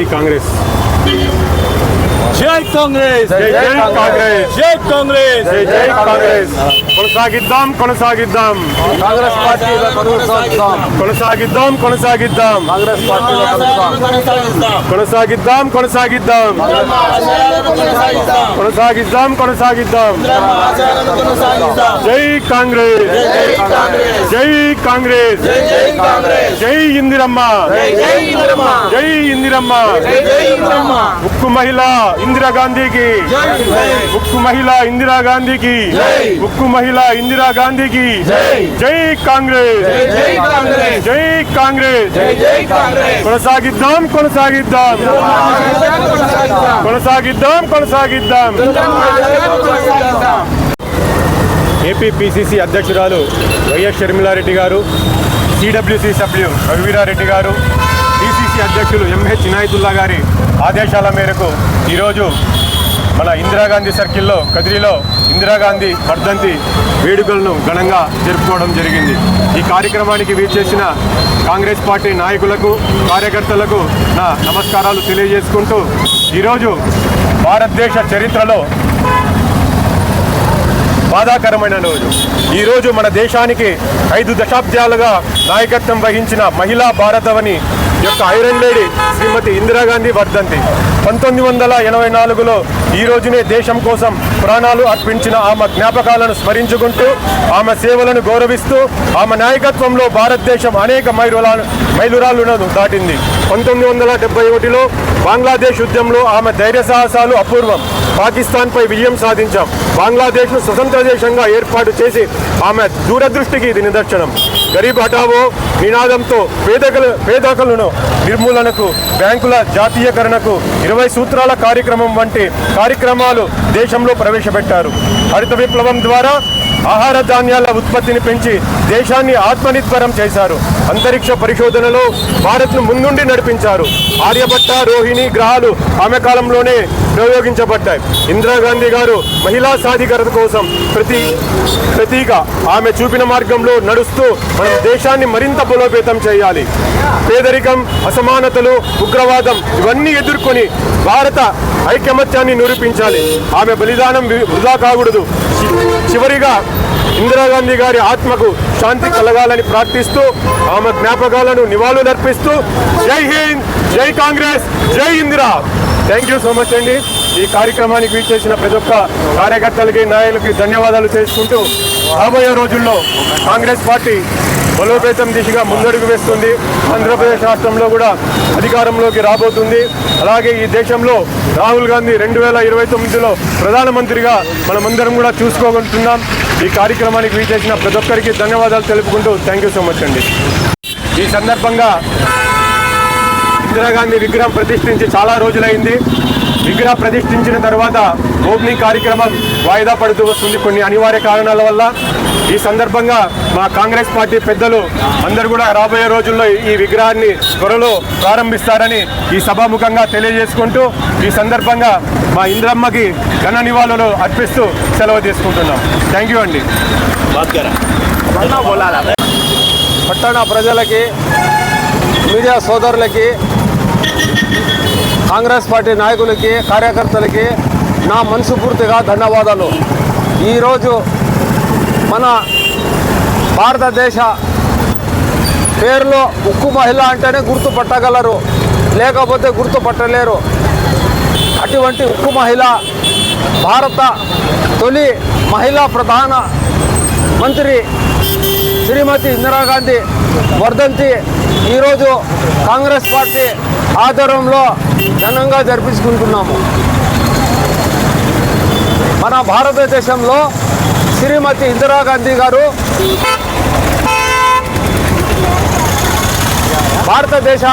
జై కాంగ్రెస్ జై కాంగ్రెస్ జై కాంగ్రెస్ జై కాంగ్రెస్ జై కాంగ్రెస్ కొనసాగిద్దాం కొనసాగిద్దాం కాంగ్రెస్ పార్టీ కొనసాగిద్దాం కొనసాగిద్దాం కొనసాగిద్దాం కాంగ్రెస్ పార్టీ కొనసాగిద్దాం కొనసాగిద్దాం కొనసాగిద్దాం కొనసాగిద్దాం జై కాంగ్రెస్ జై కాంగ్రెస్ జై ఇందిరమ్మ జై ఇందిరమ్మ ఉక్కు మహిళ ఇందిరాగాంధీకి ఉక్కు మహిళ ఇందిరాగాంధీకి ఉక్కు మహిళ ఇందిరాగాంధీకి జై. కాంగ్రెస్. జై కాంగ్రెస్. కొనసాగిద్దాం కొనసాగిద్దాం. కొనసాగిద్దాం కొనసాగిద్దాం. ఏపీ పిసిసి అధ్యక్షురాలు వైఎస్ షర్మిలారెడ్డి గారు సిడబ్ల్యూసి సభ్యులు రఘువీరారెడ్డి గారు పార్టీ అధ్యక్షులు ఎంహెచ్ ఇనాయతుల్లా గారి ఆదేశాల మేరకు ఈరోజు మన ఇందిరాగాంధీ సర్కిల్లో కదిరిలో ఇందిరాగాంధీ వర్ధంతి వేడుకలను ఘనంగా జరుపుకోవడం జరిగింది. ఈ కార్యక్రమానికి వీచేసిన కాంగ్రెస్ పార్టీ నాయకులకు కార్యకర్తలకు నా నమస్కారాలు తెలియజేసుకుంటూ ఈరోజు భారతదేశ చరిత్రలో బాధాకరమైన రోజు. ఈ రోజు మన దేశానికి ఐదు దశాబ్దాలుగా నాయకత్వం వహించిన మహిళా భారతవని యొక్క ఐరన్ లేడీ శ్రీమతి ఇందిరాగాంధీ వర్ధంతి. పంతొమ్మిది వందల ఎనభై నాలుగులో ఈ రోజునే దేశం కోసం ప్రాణాలు అర్పించిన ఆమె జ్ఞాపకాలను స్మరించుకుంటూ ఆమె సేవలను గౌరవిస్తూ ఆమె నాయకత్వంలో భారతదేశం అనేక మైలురాలు మైలురాళ్ళను దాటింది. పంతొమ్మిది వందల డెబ్బై ఒకటిలో బంగ్లాదేశ్ యుద్ధంలో ఆమె ధైర్య సాహసాలు అపూర్వం. పాకిస్తాన్పై విజయం సాధించాం. బంగ్లాదేశ్ను స్వతంత్ర దేశంగా ఏర్పాటు చేసి ఆమె దూరదృష్టికి ఇది నిదర్శనం. గరీబ్ హఠావో నినాదంతో పేదకల పేదకలను నిర్మూలనకు బ్యాంకుల జాతీయకరణకు ఇరవై సూత్రాల కార్యక్రమం వంటి కార్యక్రమాలు దేశంలో ప్రవేశపెట్టారు. హరిత విప్లవం ద్వారా ఆహార ధాన్యాల ఉత్పత్తిని పెంచి దేశాన్ని ఆత్మనిర్భరం చేశారు. అంతరిక్ష పరిశోధనలో భారత్ను ముందుండి నడిపించారు. ఆర్యభట్ట రోహిణి గ్రహాలు ఆమె కాలంలోనే ప్రయోగించబడ్డాయి. ఇందిరాగాంధీ గారు మహిళా సాధికారత కోసం ప్రతి ప్రతీక ఆమె చూపిన మార్గంలో నడుస్తూ మనం దేశాన్ని మరింత బలోపేతం చేయాలి. పేదరికం అసమానతలు ఉగ్రవాదం ఇవన్నీ ఎదుర్కొని భారత ఐకమత్యాన్ని నిరూపించాలి. ఆమె బలిదానం వృధా కాకూడదు. చివరిగా ఇందిరాగాంధీ గారి ఆత్మకు శాంతి కలగాలని ప్రార్థిస్తూ ఆమె జ్ఞాపకాలను నివాళులర్పిస్తూ జై హింద్ జై కాంగ్రెస్ జై Indira! Thank you so much అండి ఈ కార్యక్రమానికి వీచేసిన ప్రతి ఒక్క కార్యకర్తలకి నాయకులకి ధన్యవాదాలు చేసుకుంటూ రాబోయే రోజుల్లో కాంగ్రెస్ పార్టీ బలోపేతం దిశగా ముందడుగు వేస్తుంది. ఆంధ్రప్రదేశ్ రాష్ట్రంలో కూడా అధికారంలోకి రాబోతుంది. అలాగే ఈ దేశంలో రాహుల్ గాంధీ రెండు వేల ఇరవై తొమ్మిదిలో ప్రధానమంత్రిగా మనమందరం కూడా చూసుకోగలుగుతున్నాం. ఈ కార్యక్రమానికి వీచేసిన ప్రతి ఒక్కరికి ధన్యవాదాలు తెలుపుకుంటూ థ్యాంక్ యూ సో మచ్ అండి ఈ సందర్భంగా ఇందిరాగాంధీ విగ్రహం ప్రతిష్ఠించి చాలా రోజులైంది. విగ్రహం ప్రతిష్ఠించిన తర్వాత ఓపెనింగ్ కార్యక్రమం వాయిదా పడుతూ వస్తుంది. కొన్ని అనివార్య కారణాల వల్ల ఈ సందర్భంగా మా కాంగ్రెస్ పార్టీ పెద్దలు అందరూ కూడా రాబోయే రోజుల్లో ఈ విగ్రహాన్ని త్వరలో ప్రారంభిస్తారని ఈ సభాముఖంగా తెలియజేసుకుంటూ ఈ సందర్భంగా మా ఇంద్రమ్మకి ఘన నివాళులు అర్పిస్తూ సెలవు తీసుకుంటున్నాం. థ్యాంక్ యూ అండి. పట్టణ ప్రజలకి మీడియా సోదరులకి కాంగ్రెస్ పార్టీ నాయకులకి కార్యకర్తలకి నా మనసుపూర్తిగా ధన్యవాదాలు. ఈరోజు మన భారతదేశ పేరులో ఉక్కు మహిళ అంటేనే గుర్తుపట్టగలరు లేకపోతే గుర్తుపట్టలేరు. అటువంటి ఉక్కు మహిళ భారత తొలి మహిళా ప్రధాన మంత్రి శ్రీమతి ఇందిరాగాంధీ వర్ధంతి ఈరోజు కాంగ్రెస్ పార్టీ ఆధ్వర్యంలో ఘనంగా జరిపించుకుంటున్నాము. మన భారతదేశంలో శ్రీమతి ఇందిరాగాంధీ గారు భారతదేశ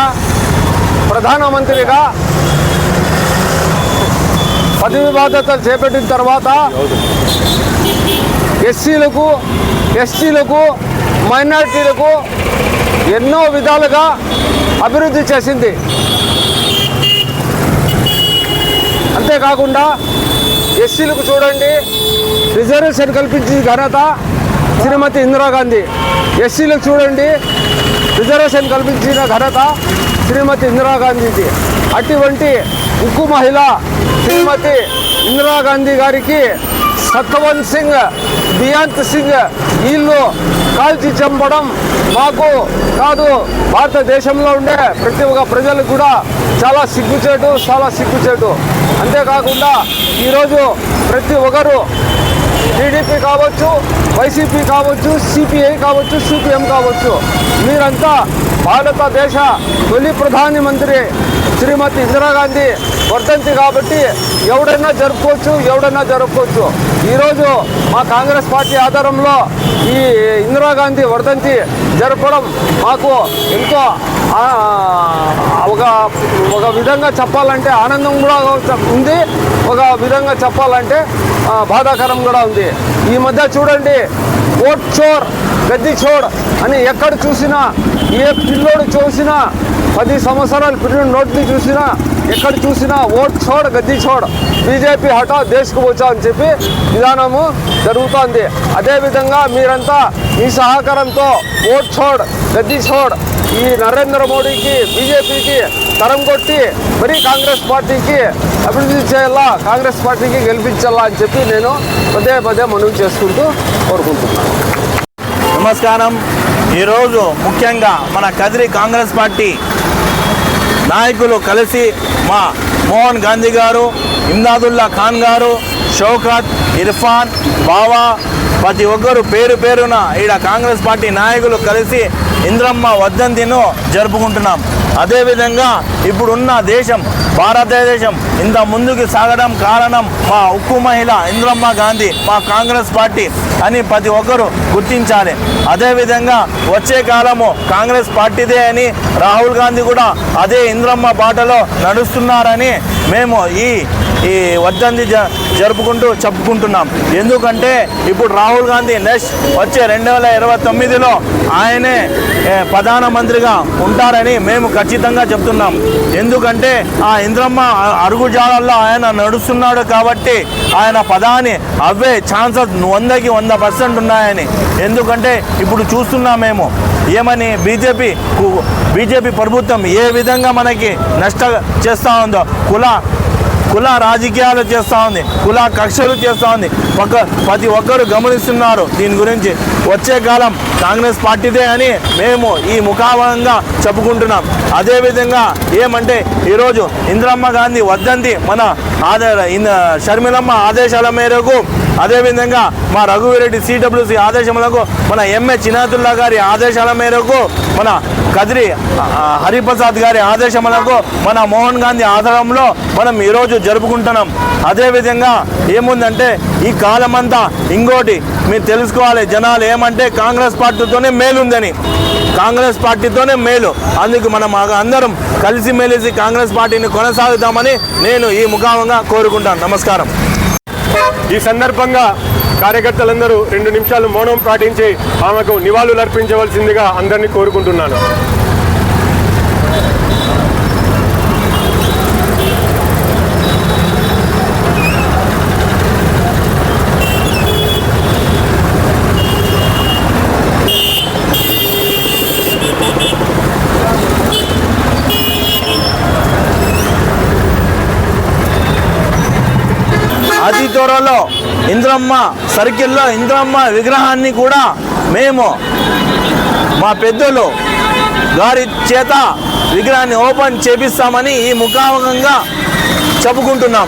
ప్రధానమంత్రిగా పదవి బాధ్యతలు చేపట్టిన తర్వాత ఎస్సీలకు ఎస్టీలకు మైనారిటీలకు ఎన్నో విధాలుగా అభివృద్ధి చేసింది. అంతేకాకుండా ఎస్సీలకు చూడండి రిజర్వేషన్ కల్పించిన ఘనత శ్రీమతి ఇందిరాగాంధీ. ఎస్సీలకు చూడండి రిజర్వేషన్ కల్పించిన ఘనత శ్రీమతి ఇందిరాగాంధీది. అటువంటి ఉక్కు మహిళ శ్రీమతి ఇందిరాగాంధీ గారికి సత్వన్ సింగ్ బియాంత్ సింగ్ వీళ్ళు కాల్చి చంపడం మాకు కాదు. భారతదేశంలో ఉండే ప్రతి ఒక్క ప్రజలకు కూడా చాలా సిగ్గుచేటు చాలా సిగ్గుచేటు. అంతేకాకుండా ఈరోజు ప్రతి ఒక్కరు టీడీపీ కావచ్చు వైసీపీ కావచ్చు సిపిఐ కావచ్చు సిపిఎం కావచ్చు మీరంతా భారతదేశ తొలి ప్రధానమంత్రి శ్రీమతి ఇందిరాగాంధీ వర్ధంతి కాబట్టి ఎవడైనా జరుపుకోవచ్చు ఎవడైనా జరుపుకోవచ్చు. ఈరోజు మా కాంగ్రెస్ పార్టీ ఆధారంలో ఈ ఇందిరాగాంధీ వర్ధంతి జరపడం మాకు ఎంతో ఒక ఒక విధంగా చెప్పాలంటే ఆనందం కూడా ఉంది ఒక విధంగా చెప్పాలంటే బాధాకరం కూడా ఉంది. ఈ మధ్య చూడండి ఓట్ చోర్ గద్ది చోర్ అని ఎక్కడ చూసినా ఏ పిల్లోడు చూసినా పది సంవత్సరాలు పిల్లలు నోట్ని చూసినా ఎక్కడ చూసినా ఓట్ చోడ్ గద్ది చోడ్. బీజేపీ హఠా దేశకు వచ్చా అని చెప్పి విధానము జరుగుతోంది. అదేవిధంగా మీరంతా మీ సహకారంతో ఓట్ చోడ్ గద్ది చోడ్ ఈ నరేంద్ర మోడీకి బీజేపీకి తరం కొట్టి మరి కాంగ్రెస్ పార్టీకి అభివృద్ధి చేయాలా కాంగ్రెస్ పార్టీకి గెలిపించాలా అని చెప్పి నేను పదే పదే మనవి చేసుకుంటూ కోరుకుంటున్నాను. నమస్కారం. ఈరోజు ముఖ్యంగా మన కదిరి కాంగ్రెస్ పార్టీ నాయకులు కలిసి మా మోహన్ గాంధీ గారు ఇమ్దాదుల్లా ఖాన్ గారు షౌకత్ ఇర్ఫాన్ బావా ప్రతి ఒక్కరు పేరు పేరున ఈడ కాంగ్రెస్ పార్టీ నాయకులు కలిసి ఇంద్రమ్మ వర్ధంతిను జరుపుకుంటున్నాం. అదేవిధంగా ఇప్పుడున్న దేశం భారతదేశం ఇంత ముందుకు సాగడం కారణం మా ఉక్కు మహిళ ఇంద్రమ్మ గాంధీ మా కాంగ్రెస్ పార్టీ అని ప్రతి ఒక్కరూ గుర్తించాలి. అదేవిధంగా వచ్చే కాలము కాంగ్రెస్ పార్టీదే అని రాహుల్ గాంధీ కూడా అదే ఇంద్రమ్మ బాటలో నడుస్తున్నారని మేము ఈ ఈ వర్ధంతి జ జరుపుకుంటూ చెప్పుకుంటున్నాం. ఎందుకంటే ఇప్పుడు రాహుల్ గాంధీ నెక్స్ట్ వచ్చే రెండు వేల ఇరవై తొమ్మిదిలో ఆయనే ప్రధానమంత్రిగా ఉంటారని మేము ఖచ్చితంగా చెప్తున్నాం. ఎందుకంటే ఆ ఇంద్రమ్మ అరుగుజాలల్లో ఆయన నడుస్తున్నాడు కాబట్టి ఆయన పదాన్ని అవే ఛాన్సెస్ వందకి వంద పర్సెంట్ ఉన్నాయని. ఎందుకంటే ఇప్పుడు చూస్తున్నాం మేము ఏమని బీజేపీ బీజేపీ ప్రభుత్వం ఏ విధంగా మనకి నష్ట చేస్తూ ఉందో కుల కుల రాజకీయాలు చేస్తూ ఉంది. కుల కక్షలు చేస్తూ ఉంది. ఒక ప్రతి ఒక్కరు గమనిస్తున్నారు. దీని గురించి వచ్చే కాలం కాంగ్రెస్ పార్టీదే అని మేము ఈ ముఖావంగా చెప్పుకుంటున్నాం. అదేవిధంగా ఏమంటే ఈరోజు ఇందిరమ్మ గాంధీ వద్దంతి మన ఆదే షర్మిలమ్మ ఆదేశాల మేరకు అదేవిధంగా మా రఘువీరెడ్డి సిడబ్ల్యూసి ఆదేశములకు మన ఎంఏ చినాతుల్లా గారి ఆదేశాల మేరకు మన కదిరి హరిప్రసాద్ గారి ఆదేశములకు మన మోహన్ గాంధీ ఆధారంలో మనం ఈరోజు జరుపుకుంటున్నాం. అదేవిధంగా ఏముందంటే ఈ కాలమంతా ఇంకోటి మీరు తెలుసుకోవాలి జనాలు ఏమంటే కాంగ్రెస్ పార్టీతోనే మేలుందని. కాంగ్రెస్ పార్టీతోనే మేలు. అందుకు మనం అందరం కలిసిమెలిసి కాంగ్రెస్ పార్టీని కొనసాగుతామని నేను ఈ ముఖాముగా కోరుకుంటాను. నమస్కారం. ఈ సందర్భంగా కార్యకర్తలందరూ రెండు నిమిషాలు మౌనం పాటించి ఆమెకు నివాళులు అర్పించవలసిందిగా అందరినీ కోరుకుంటున్నాను. అతి త్వరలో ఇంద్రమ్మ సర్కిల్లో ఇంద్రమ్మ విగ్రహాన్ని కూడా మేము మా పెద్దలు గారి చేత విగ్రహాన్ని ఓపెన్ చేపిస్తామని ఈ ముఖాముఖంగా చెప్పుకుంటున్నాం.